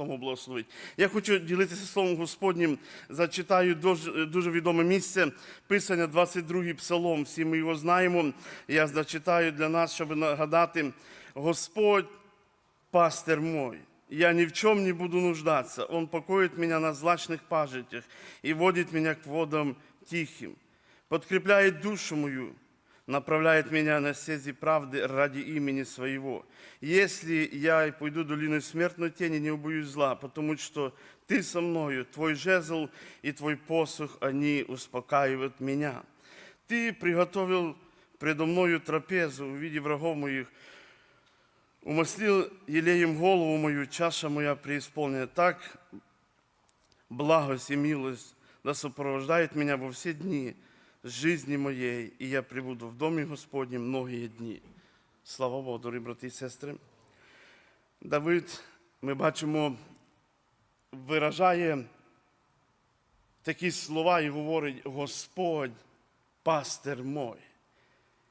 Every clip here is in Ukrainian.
тому благословить. Я хочу ділитися Словом Господнім. Зачитаю дуже, дуже відоме місце Писання, 22-й псалом. Всі ми його знаємо. Я зачитаю для нас, щоб нагадати: Господь, пастир мой, я ни в чем не буду нуждаться. Он покоит меня на злачных пажитях и водит меня к водам тихим, подкрепляет душу мою, направляет меня на стези правды ради имени Своего. Если я и пойду долиной смертной тени, не убоюсь зла, потому что Ты со мною, Твой жезл и Твой посох, они успокаивают меня. Ты приготовил предо мною трапезу в виде врагов моих, умаслил елеем голову мою, чаша моя преисполнена. Так благость и милость да сопровождает меня во все дни жизни моей, и я прибуду в домі Господнім многие дні. Слава Богу, дорогі брати і сестри. Давид, ми бачимо, виражає такі слова і говорить: Господь, пастир мой,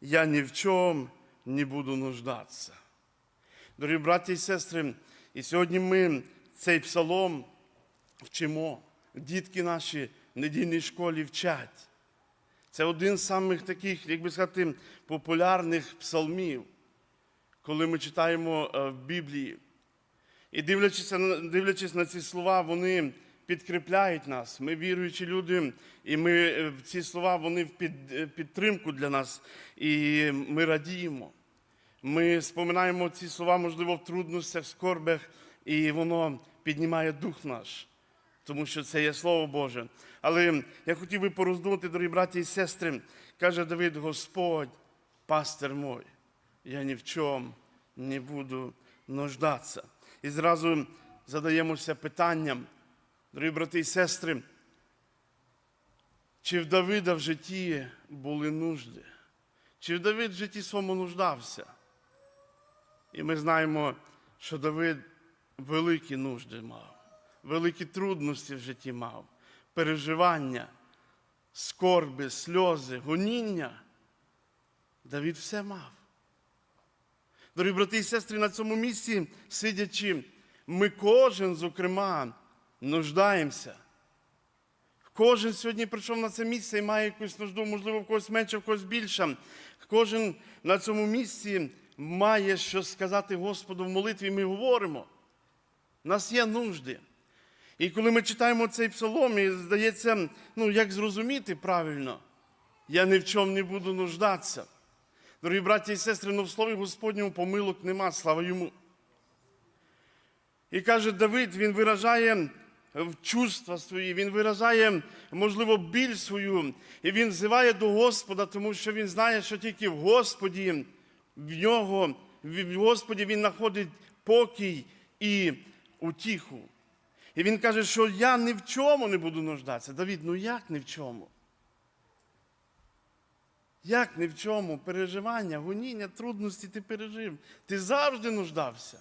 я ні в чому не буду нуждатися. Дорогі браті і сестри, і сьогодні ми цей псалом вчимо. Дітки наші в недільній школі вчать. Це один з самих таких, як би сказати, популярних псалмів, коли ми читаємо е, в Біблії. І дивлячись, дивлячись на ці слова, вони підкріпляють нас. Ми віруючі люди, і ми, е, ці слова вони в е, підтримку для нас, і ми радіємо. Ми споминаємо ці слова, можливо, в трудностях, в скорбях, і воно піднімає дух наш, тому що це є Слово Боже. Але я хотів би пороздумати, дорогі браті і сестри, каже Давид, Господь, пастир мой, я ні в чому не буду нуждатися. І зразу задаємося питанням, дорогі брати і сестри, чи в Давида в житті були нужди? Чи в Давид в житті своєму нуждався? І ми знаємо, що Давид великі нужди мав, великі трудності в житті мав, переживання, скорби, сльози, гоніння. Давид все мав. Дорогі брати і сестри, на цьому місці, сидячи, ми кожен, зокрема, нуждаємося. Кожен сьогодні прийшов на це місце і має якусь нужду, можливо, в когось менше, в когось більше. Кожен на цьому місці має що сказати Господу в молитві, ми говоримо. У нас є нужди. І коли ми читаємо цей псалом, і здається, ну як зрозуміти правильно, я ні в чому не буду нуждатися. Дорогі браті і сестри, ну в слові Господньому помилок нема, слава йому. І каже Давид, він виражає е, чувства свої, він виражає, можливо, біль свою, і він взиває до Господа, тому що він знає, що тільки в Господі, в нього, в Господі він знаходить покій і утіху. І він каже, що я ні в чому не буду нуждатися. Давід, ну як ні в чому? Як ні в чому? Переживання, гоніння, трудності ти пережив. Ти завжди нуждався.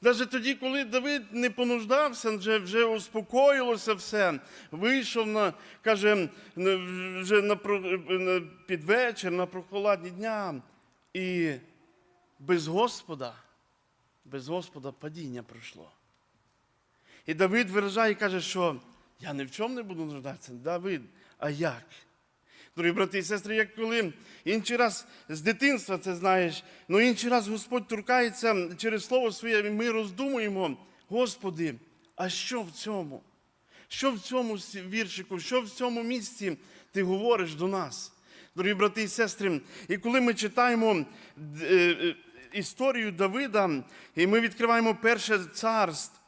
Навіть тоді, коли Давид не понуждався, вже, вже успокоїлося все, вийшов на, каже, вже на, на, під вечір, на прохолодні дня, і без Господа, без Господа падіння пройшло. І Давид виражає і каже, що я ні в чому не буду нуждатися. Давид, а як? Дорогі брати і сестри, як коли інший раз з дитинства це знаєш, ну інший раз Господь торкається через Слово Своє, і ми роздумуємо, Господи, а що в цьому? Що в цьому віршику, що в цьому місці ти говориш до нас? Дорогі брати і сестри, і коли ми читаємо е, е, історію Давида, і ми відкриваємо перше царство,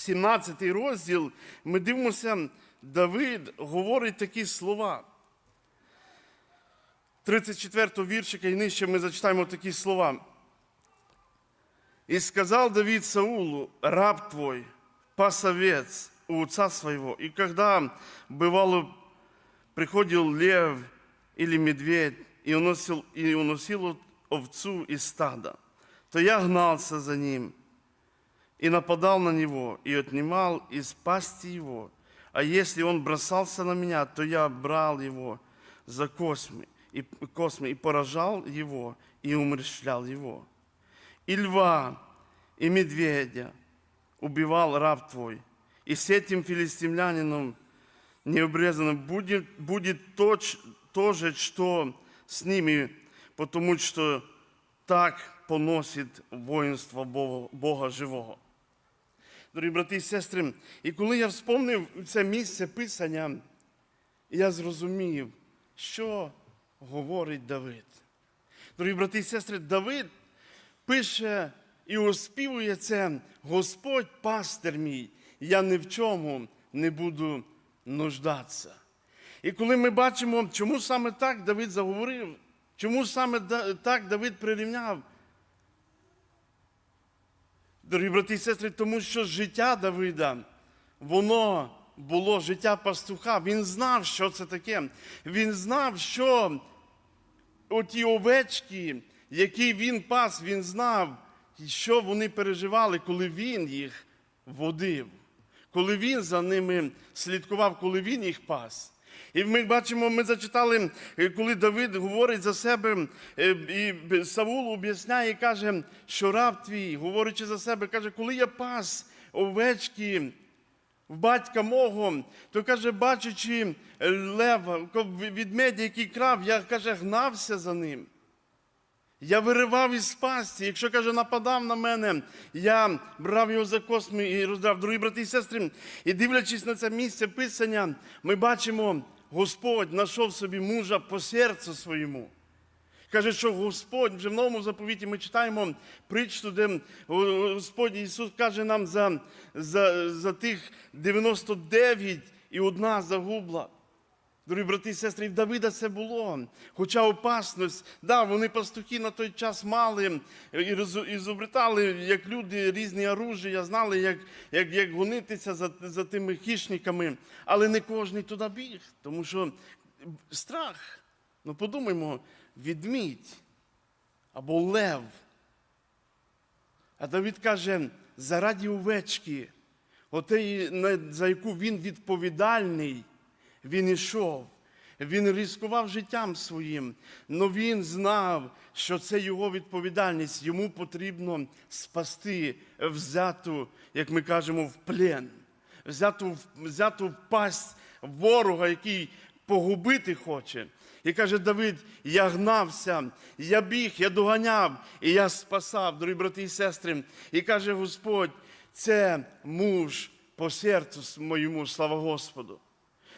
17 розділ, ми дивимося, Давид говорить такі слова. 34 віршика і нижче ми зачитаємо такі слова. «И сказал Давид Саулу, раб твой, пасовец у отца своего, и когда, бывало, приходил лев или медведь и уносил, и уносил овцу из стада, то я гнался за ним и нападал на него, и отнимал из пасти его. А если он бросался на меня, то я брал его за космы и, космы и поражал его, и умерщвлял его. И льва, и медведя убивал раб твой, и с этим филистимлянином необрезанным будет, будет то, то же, что с ними, потому что так поносит воїнство Бога, Бога живого. Дорогі брати і сестри, і коли я вспомнив це місце Писання, я зрозумів, що говорить Давид. Дорогі брати і сестри, Давид пише і оспівує це Господь пастир мій, я ні в чому не буду нуждатися. І коли ми бачимо, чому саме так Давид заговорив, чому саме так Давид прирівняв, Дорогі брати і сестри, тому що життя Давида, воно було життя пастуха. Він знав, що це таке. Він знав, що оті овечки, які він пас, він знав, що вони переживали, коли він їх водив, коли він за ними слідкував, коли він їх пас. І ми бачимо, ми зачитали, е, коли Давид говорить за себе, е, і Саул об'ясняє каже, що раб твій, говорячи за себе, каже, коли я пас овечки в батька мого, то каже, бачачи лева, відмедя, який крав, я каже, гнався за ним. Я виривав із пасті. Якщо каже, нападав на мене, я брав його за косми і роздрав. Дорогі брати і сестри, і дивлячись на це місце писання, ми бачимо, Господь знайшов собі мужа по серцю своєму. Каже, що Господь вже в новому заповіті ми читаємо притчу, де Господь Ісус каже нам за, за, за тих 99 і одна загубла. Дорогі брати і сестри, в Давида це було. Хоча опасність, да, вони пастухи на той час мали і роз- і зобретали, як люди, різні оружия, знали, як, як, як гонитися за, за тими хищниками, але не кожен туди біг, тому що страх. Ну подумаймо, відмідь або лев. А Давид каже, заради овечки, отеї, за яку він відповідальний, він ішов. Він ризикував життям своїм, але він знав, що це його відповідальність. Йому потрібно спасти взяту, як ми кажемо, в плен, взяту, взяту в пасть ворога, який погубити хоче. І каже Давид: я гнався, я біг, я доганяв, і я спасав, дорогі брати і сестри. І каже Господь, це муж по серцю моєму, слава Господу.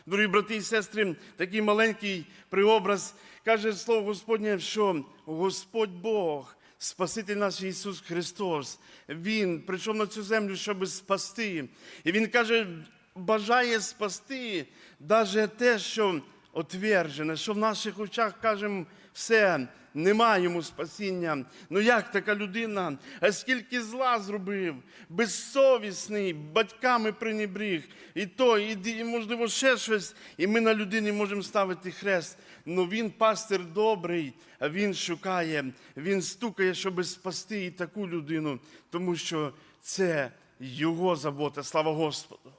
Дорогі брати і сестри, такий маленький приобраз каже слово Господнє, що Господь Бог, Спаситель наш Ісус Христос, Він прийшов на цю землю, щоб спасти. І Він каже, бажає спасти навіть те, що отвержене, що в наших очах кажемо все. Нема йому спасіння. Ну як така людина? Скільки зла зробив, безсовісний, батьками пренебріг, і то, і можливо ще щось. І ми на людині можемо ставити хрест. Ну він пастир добрий, а він шукає, він стукає, щоб спасти і таку людину, тому що це його забота. Слава Господу.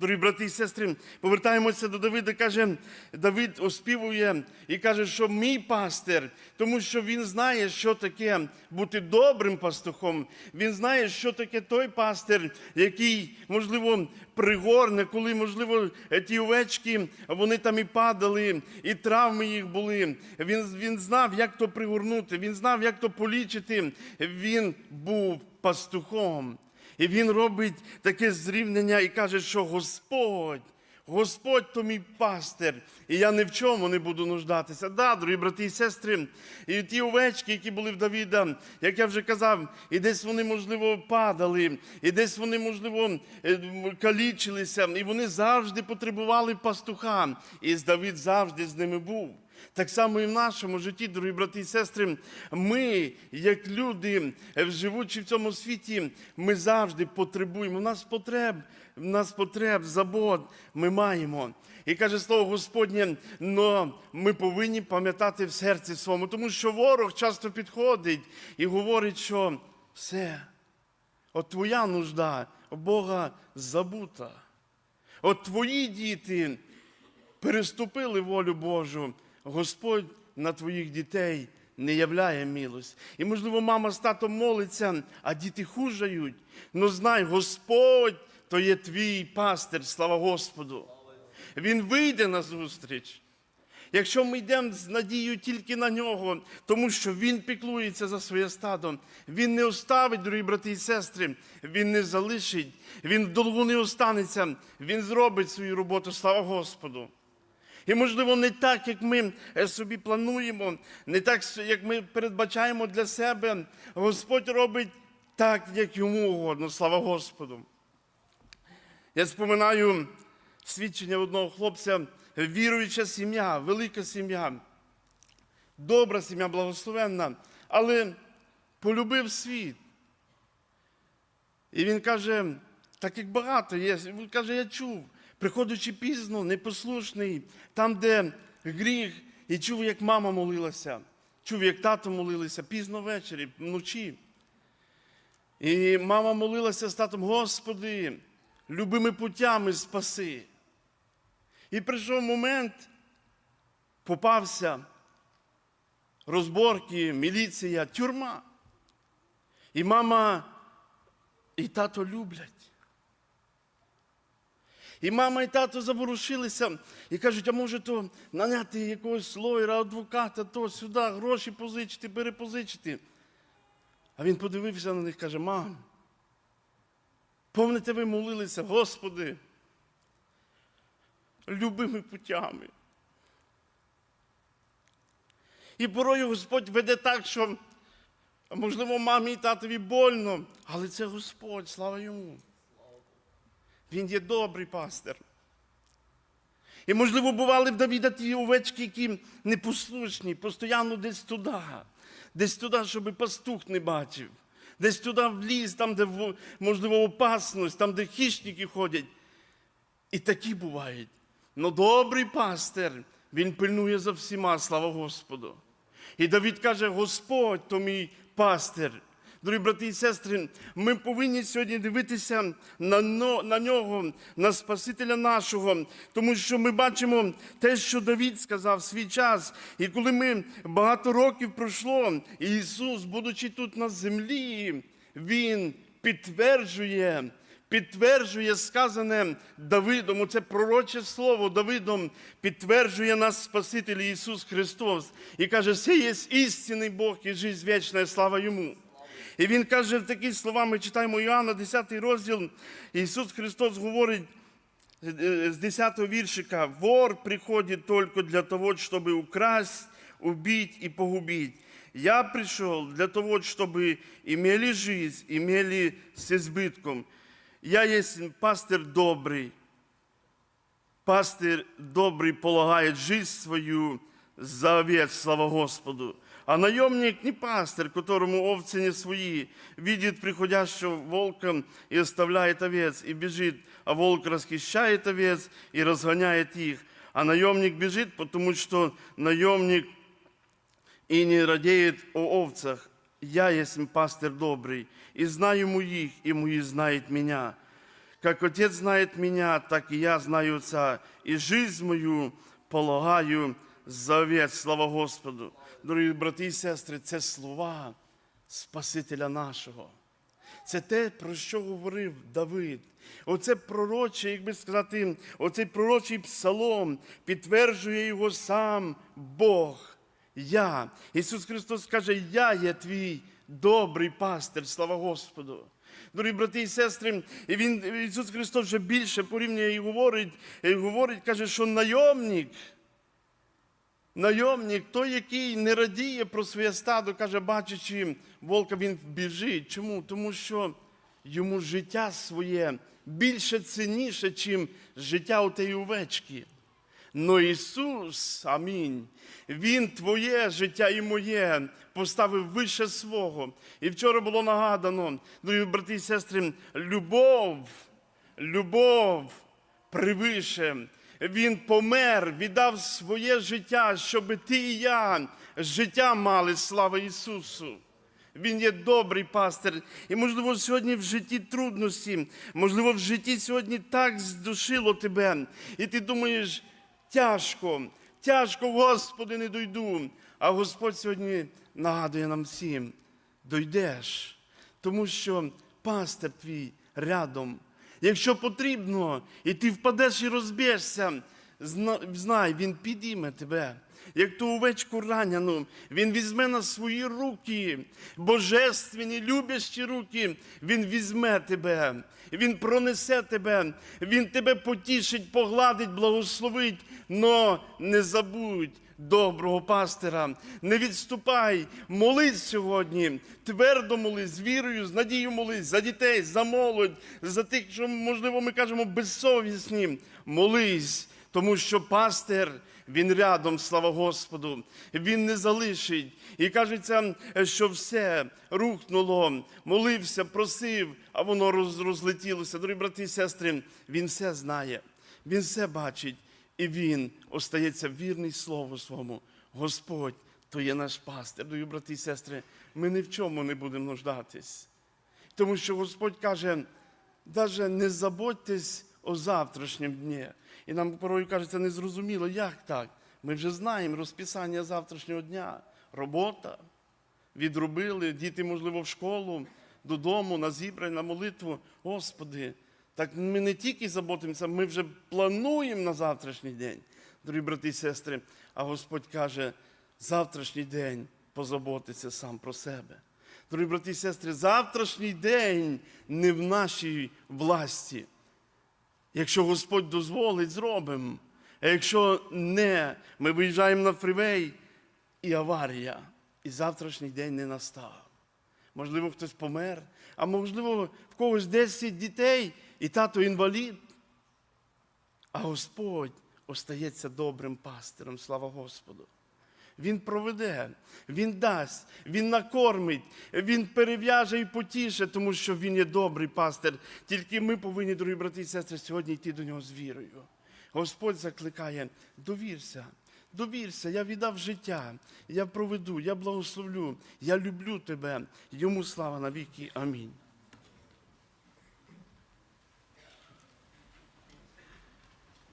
Дорогі брати і сестри, повертаємося до Давида. Каже, Давид оспівує і каже, що мій пастир, тому що він знає, що таке бути добрим пастухом. Він знає, що таке той пастир, який, можливо, пригорне, коли, можливо, ті овечки, вони там і падали, і травми їх були. Він, він знав, як то пригорнути, він знав, як то полічити. Він був пастухом. І він робить таке зрівняння і каже, що Господь, Господь то мій пастир, і я ні в чому не буду нуждатися. Да, дорогі брати і сестри, і ті овечки, які були в Давіда, як я вже казав, і десь вони, можливо, падали, і десь вони, можливо, е, калічилися, і вони завжди потребували пастуха. І Давид завжди з ними був. Так само і в нашому житті, дорогі брати і сестри, ми, як люди, е, живучи в цьому світі, ми завжди потребуємо. У нас потреб, у нас потреб, забот ми маємо. І каже слово Господнє, но ми повинні пам'ятати в серці своєму, тому що ворог часто підходить і говорить, що все, от твоя нужда Бога забута. От твої діти переступили волю Божу, Господь на твоїх дітей не являє милость. І, можливо, мама з татом молиться, а діти хужають. Ну знай, Господь то є твій пастир, слава Господу. Він вийде на зустріч. Якщо ми йдемо з надією тільки на нього, тому що Він піклується за своє стадо, Він не оставить, дорогі брати і сестри, Він не залишить, Він вдовго не останеться, Він зробить свою роботу, слава Господу. І, можливо, не так, як ми е, собі плануємо, не так, як ми передбачаємо для себе. Господь робить так, як йому угодно, слава Господу. Я споминаю свідчення одного хлопця, віруюча сім'я, велика сім'я, добра сім'я, благословенна, але полюбив світ. І він каже, так як багато є, він каже, я чув, приходячи пізно, непослушний, там, де гріх, і чув, як мама молилася, чув, як тато молилися, пізно ввечері, вночі. І мама молилася з татом, Господи, любими путями спаси. І прийшов момент, попався розборки, міліція, тюрма. І мама і тато люблять. І мама і тато заворушилися і кажуть, а може то наняти якогось лоєра, адвоката, то сюди, гроші позичити, перепозичити. А він подивився на них каже, мам, помните, ви молилися, Господи, любими путями. І порою Господь веде так, що, можливо, мамі і татові больно, але це Господь, слава йому. Він є добрий пастир. І, можливо, бували в Давіда ті овечки, які непослушні, постійно десь туди, десь туди, щоб пастух не бачив, десь туди в ліс, там, де, можливо, опасність, там, де хищники ходять. І такі бувають. Но добрий пастир, він пильнує за всіма, слава Господу. І Давід каже: Господь то мій пастир. Дорогі брати і сестри, ми повинні сьогодні дивитися на, на нього, на Спасителя нашого, тому що ми бачимо те, що Давід сказав в свій час. І коли ми багато років пройшло, Ісус, будучи тут на землі, Він підтверджує підтверджує сказане Давидом, оце пророче слово Давидом підтверджує нас Спаситель Ісус Христос і каже, це є істинний Бог і життя вічна, слава Йому. І Він каже такі слова, ми читаємо Іоанна, 10 розділ, Ісус Христос говорить е, з 10 віршика, вор приходит только для того, чтобы украсть, убить и погубить. Я пришел для того, чтобы имели жизнь, имели с избытком. Я есть пастырь добрый. Пастырь добрый полагает жизнь свою за овец, слава Господу. А наемник не пастырь, которому овцы не свои, видит приходящего волка и оставляет овец, и бежит, а волк расхищает овец и разгоняет их. А наемник бежит, потому что наемник и не радеет о овцах. Я есть пастырь добрый, и знаю моих, и мои знают меня. Как Отец знает меня, так и я знаю Отца, и жизнь мою полагаю за овец. Слава Господу. Дорогі брати і сестри, це слова Спасителя нашого. Це те, про що говорив Давид. Оце пророче, як би сказати, оцей пророчий псалом підтверджує його сам Бог. Я. Ісус Христос каже, я є твій добрий пастир, слава Господу. Дорогі брати і сестри, і він, Ісус Христос вже більше порівнює і говорить, і говорить, каже, що найомник, Найомник, той, який не радіє про своє стадо, каже, бачачи волка, він біжить. Чому? Тому що йому життя своє більше цінніше, чим життя у тієї овечки. Но Ісус, амінь, Він твоє життя і моє поставив вище свого. І вчора було нагадано, дорогі брати і сестри, любов, любов превише. Він помер, віддав своє життя, щоб ти і я життя мали, слава Ісусу. Він є добрий пастир. І, можливо, сьогодні в житті трудності, можливо, в житті сьогодні так здушило тебе. І ти думаєш, тяжко, тяжко, Господи, не дойду. А Господь сьогодні нагадує нам всім: дойдеш, тому що пастир твій рядом. Якщо потрібно, і ти впадеш і розб'єшся, зна- знай, він підійме тебе. Як ту овечку раняну, він візьме на свої руки, божественні, любящі руки, він візьме тебе, він пронесе тебе, він тебе потішить, погладить, благословить, но не забудь доброго пастира. Не відступай, молись сьогодні, твердо молись, з вірою, з надією молись за дітей, за молодь, за тих, що, можливо, ми кажемо, безсовісні. Молись, тому що пастир. Він рядом, слава Господу, він не залишить. І кажеться, що все рухнуло, молився, просив, а воно роз- розлетілося. Дорогі брати і сестри, він все знає, він все бачить, і він остається вірний слову своєму. Господь, то є наш пастир. Дорогі брати і сестри, ми ні в чому не будемо нуждатись. Тому що Господь каже, навіть не заботьтесь о завтрашньому дні. І нам порою кажеться незрозуміло, як так? Ми вже знаємо розписання завтрашнього дня, робота. Відробили, діти, можливо, в школу, додому, на зібрання, на молитву. Господи, так ми не тільки заботимося, ми вже плануємо на завтрашній день, дорогі брати і сестри. А Господь каже, завтрашній день позаботиться сам про себе. Дорогі брати і сестри, завтрашній день не в нашій власті. Якщо Господь дозволить, зробимо. А якщо не, ми виїжджаємо на фрівей і аварія, і завтрашній день не настав. Можливо, хтось помер, а можливо, в когось 10 дітей, і тато інвалід. А Господь остається добрим пастиром, слава Господу. Він проведе, Він дасть, Він накормить, Він перев'яже і потіше, тому що Він є добрий пастир. Тільки ми повинні, дорогі брати і сестри, сьогодні йти до нього з вірою. Господь закликає, довірся, довірся, я віддав життя, я проведу, я благословлю, я люблю тебе. Йому слава навіки. Амінь.